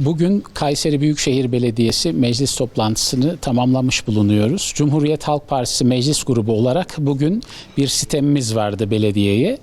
Bugün Kayseri Büyükşehir Belediyesi meclis toplantısını tamamlamış bulunuyoruz. Cumhuriyet Halk Partisi meclis grubu olarak bugün bir sistemimiz vardı belediyeye.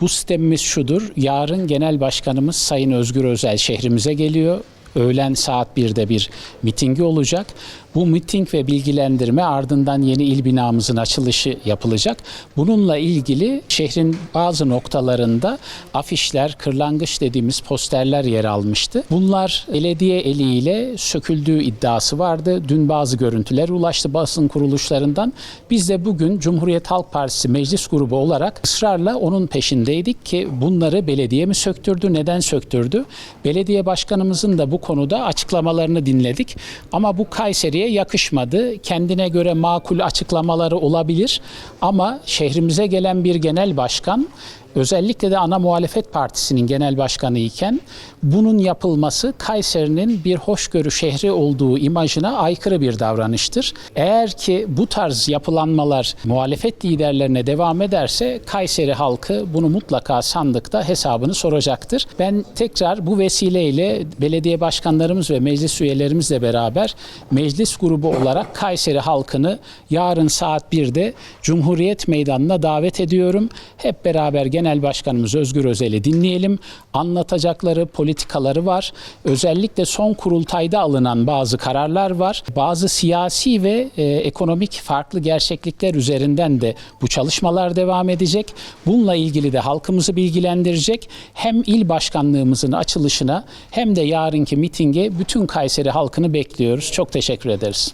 Bu sistemimiz şudur. Yarın Genel Başkanımız Sayın Özgür Özel şehrimize geliyor. Öğlen saat 1'de bir mitingi olacak. Bu miting ve bilgilendirme ardından yeni il binamızın açılışı yapılacak. Bununla ilgili şehrin bazı noktalarında afişler, kırlangıç dediğimiz posterler yer almıştı. Bunlar belediye eliyle söküldüğü iddiası vardı. Dün bazı görüntüler ulaştı basın kuruluşlarından. Biz de bugün Cumhuriyet Halk Partisi meclis grubu olarak ısrarla onun peşindeydik ki bunları belediye mi söktürdü, neden söktürdü? Belediye başkanımızın da bu konuda açıklamalarını dinledik. Ama bu Kayseri'ye yakışmadı. Kendine göre makul açıklamaları olabilir ama şehrimize gelen bir genel başkan özellikle de ana muhalefet partisinin genel başkanı iken bunun yapılması Kayseri'nin bir hoşgörü şehri olduğu imajına aykırı bir davranıştır. Eğer ki bu tarz yapılanmalar muhalefet liderlerine devam ederse Kayseri halkı bunu mutlaka sandıkta hesabını soracaktır. Ben tekrar bu vesileyle belediye başkanlarımız ve meclis üyelerimizle beraber meclis grubu olarak Kayseri halkını yarın saat 1'de Cumhuriyet Meydanı'na davet ediyorum. Hep beraber Genel Başkanımız Özgür Özel'i dinleyelim. Anlatacakları politikaları var. Özellikle son kurultayda alınan bazı kararlar var. Bazı siyasi ve e, ekonomik farklı gerçeklikler üzerinden de bu çalışmalar devam edecek. Bununla ilgili de halkımızı bilgilendirecek. Hem il başkanlığımızın açılışına hem de yarınki mitinge bütün Kayseri halkını bekliyoruz. Çok teşekkür ederiz.